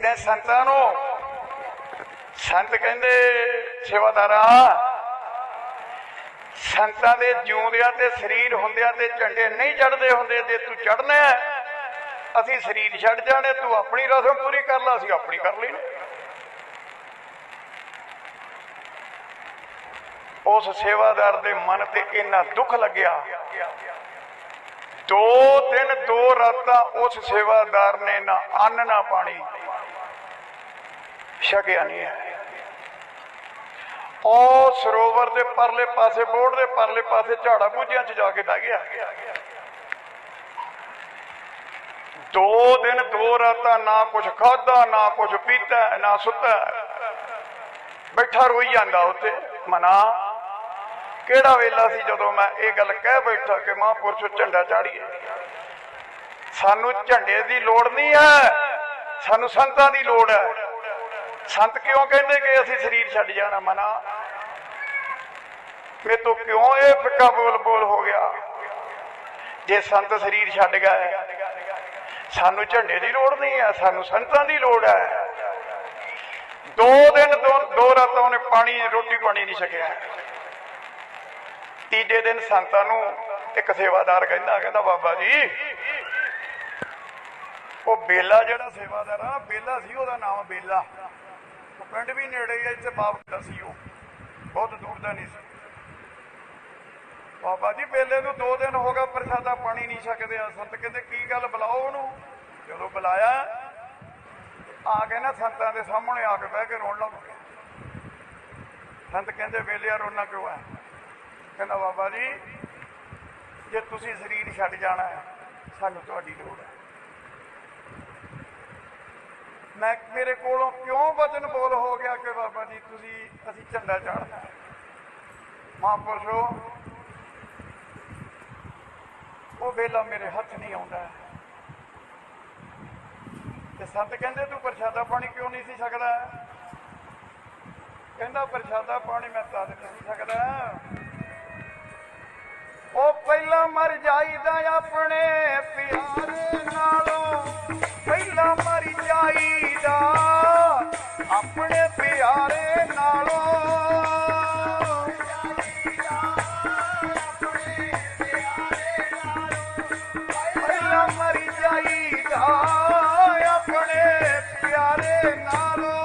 ਕਹਿੰਦੇ ਸੰਤਾਂ ਨੂੰ। ਸੰਤ ਕਹਿੰਦੇ, ਸੇਵਾਦਾਰਾ, ਸੰਤਾਂ ਦੇ ਜਿਉਂਦਿਆਂ ਤੇ ਸਰੀਰ ਹੁੰਦਿਆਂ ਤੇ ਝੰਡੇ ਨਹੀਂ ਚੜਦੇ ਹੁੰਦੇ ਤੇ ਤੂੰ ਚੜਨਾ ਅਸੀਂ ਸਰੀਰ ਛੱਡ ਜਾਣੇ, ਤੂੰ ਆਪਣੀ ਰਸਮ ਪੂਰੀ ਕਰ ਲਾ, ਅਸੀਂ ਆਪਣੀ ਕਰ ਲਈ। ਉਸ ਸੇਵਾਦਾਰ ਦੇ ਮਨ ਤੇ ਇੰਨਾ ਦੁੱਖ ਲੱਗਿਆ। ਦੋ ਦਿਨ, ਦੋ ਰਾਤਾਂ ਉਸ ਸੇਵਾਦਾਰ ਨੇ ਨਾ ਅੰਨ ਨਾ ਪਾਣੀ। ਛਕਿਆ ਨਹੀਂ ਹੈ। ਉਹ ਸਰੋਵਰ ਦੇ ਪਰਲੇ ਪਾਸੇ ਬੋੜ ਦੇ ਪਰਲੇ ਪਾਸੇ ਝਾੜਾ ਬੂਝਿਆਂ 'ਚ ਜਾ ਕੇ ਬਹਿ ਗਿਆ। ਦੋ ਦਿਨ ਦੋ ਰਾਤਾਂ ਨਾ ਕੁਝ ਖਾਦਾ ਨਾ ਕੁਝ ਪੀਤਾ, ਨਾ ਸੁੱਤਾ। ਬੈਠਾ ਰੋਈ ਜਾਂਦਾ ਉੱਤੇ ਮਨਾ, ਕਿਹੜਾ ਵੇਲਾ ਸੀ ਜਦੋਂ ਮੈਂ ਇਹ ਗੱਲ ਕਹਿ ਬੈਠਾ ਕਿ ਮਹਾਂਪੁਰਸ਼ ਝੰਡਾ ਚਾੜੀਏ? ਸਾਨੂੰ ਝੰਡੇ ਦੀ ਲੋੜ ਨਹੀਂ ਹੈ। ਸਾਨੂੰ ਸੰਤਾਂ ਦੀ ਲੋੜ ਹੈ। ਸੰਤ ਕਿਉਂ ਕਹਿੰਦੇ ਕਿ ਅਸੀਂ ਸਰੀਰ ਛੱਡ ਜਾਣਾ ਮਨਾ? ਮੇ ਤੋਂ ਕਿਉਂ ਇਹ ਫਿੱਕਾ ਬੋਲ ਬੋਲ ਹੋ ਗਿਆ? ਜੇ ਸੰਤ ਸਰੀਰ ਛੱਡ ਗਏ, ਸਾਨੂੰ ਝੰਡੇ ਦੀ ਲੋੜ ਨਹੀਂ ਹੈ, ਸਾਨੂੰ ਸੰਤਾਂ ਦੀ ਲੋੜ ਹੈ। ਦੋ ਦਿਨ ਦੋ ਰਾਤਾਂ ਉਹਨੇ ਪਾਣੀ, ਰੋਟੀ ਪਾਣੀ ਨਹੀਂ ਛਕਿਆ। ਤੀਜੇ ਦਿਨ ਸੰਤਾਂ ਨੂੰ ਇੱਕ ਸੇਵਾਦਾਰ ਕਹਿੰਦਾ ਕਹਿੰਦਾ, ਬਾਬਾ ਜੀ, ਉਹ ਬੇਲਾ ਜਿਹੜਾ ਸੇਵਾਦਾਰ ਆ, ਬੇਲਾ ਸੀ, ਉਹਦਾ ਨਾਮ ਬੇਲਾ। ਉਹ ਪਿੰਡ ਵੀ ਨੇੜੇ ਹੀ ਆ, ਇੱਥੇ ਬਾਪ ਦਾ ਸੀ ਉਹ। ਬਹੁਤ ਦੂਰ ਦਾ ਨਹੀਂ ਸੀ। ਬਾਬਾ ਜੀ ਬੇਲੇ ਨੂੰ ਦੋ ਦਿਨ ਹੋ ਗਿਆ ਪ੍ਰਸ਼ਾਦਾ ਪਾਣੀ ਨਹੀਂ ਛਕਦੇ ਆ। ਸੰਤ ਕਹਿੰਦੇ, ਕੀ ਗੱਲ ਬੁਲਾਓ ਉਹਨੂੰ? ਜਦੋਂ ਬੁਲਾਇਆ, ਆ ਕੇ ਨਾ ਸੰਤਾਂ ਦੇ ਸਾਹਮਣੇ ਆ ਕੇ ਬਹਿ ਕੇ ਰੋਣ ਲੱਗ ਪਿਆ। ਸੰਤ ਕਹਿੰਦੇ, ਵੇਲਿਆ ਰੋਣਾ ਕਿਉਂ ਹੈ ਕਹਿੰਦਾ, ਬਾਬਾ ਜੀ, ਜੇ ਤੁਸੀਂ ਸਰੀਰ ਛੱਡ ਜਾਣਾ ਸਾਨੂੰ ਤੁਹਾਡੀ ਲੋੜ ਹੈ। ਮੈਂ ਮੇਰੇ ਕੋਲੋਂ ਕਿਉਂ ਵਚਨ ਬੋਲ ਹੋ ਗਿਆ ਕਿ ਬਾਬਾ ਜੀ, ਤੁਸੀਂ, ਅਸੀਂ ਝੰਡਾ ਚਾੜਨਾ ਮਹਾਂਪੁਰਸ਼ੋ, ਉਹ ਵੇਲਾ ਮੇਰੇ ਹੱਥ ਨਹੀਂ ਆਉਂਦਾ ਤੇ ਸੰਤ ਕਹਿੰਦੇ, ਤੂੰ ਪ੍ਰਸ਼ਾਦਾ ਪਾਣੀ ਕਿਉਂ ਨਹੀਂ ਸੀ ਸਕਦਾ ਕਹਿੰਦਾ, ਪ੍ਰਸ਼ਾਦਾ ਪਾਣੀ ਮੈਂ ਤਦ ਨਹੀਂ ਸਕਦਾ ਉਹ ਪਹਿਲਾਂ ਮਰ ਜਾਈਦਾ ਆਪਣੇ ਆਪਣੇ ਪਿਆਰੇ ਨਾਲੋਂ। ਮਰੀ ਮਰ ਜਾਈਦਾ ਆਪਣੇ ਪਿਆਰੇ ਨਾਲੋਂ।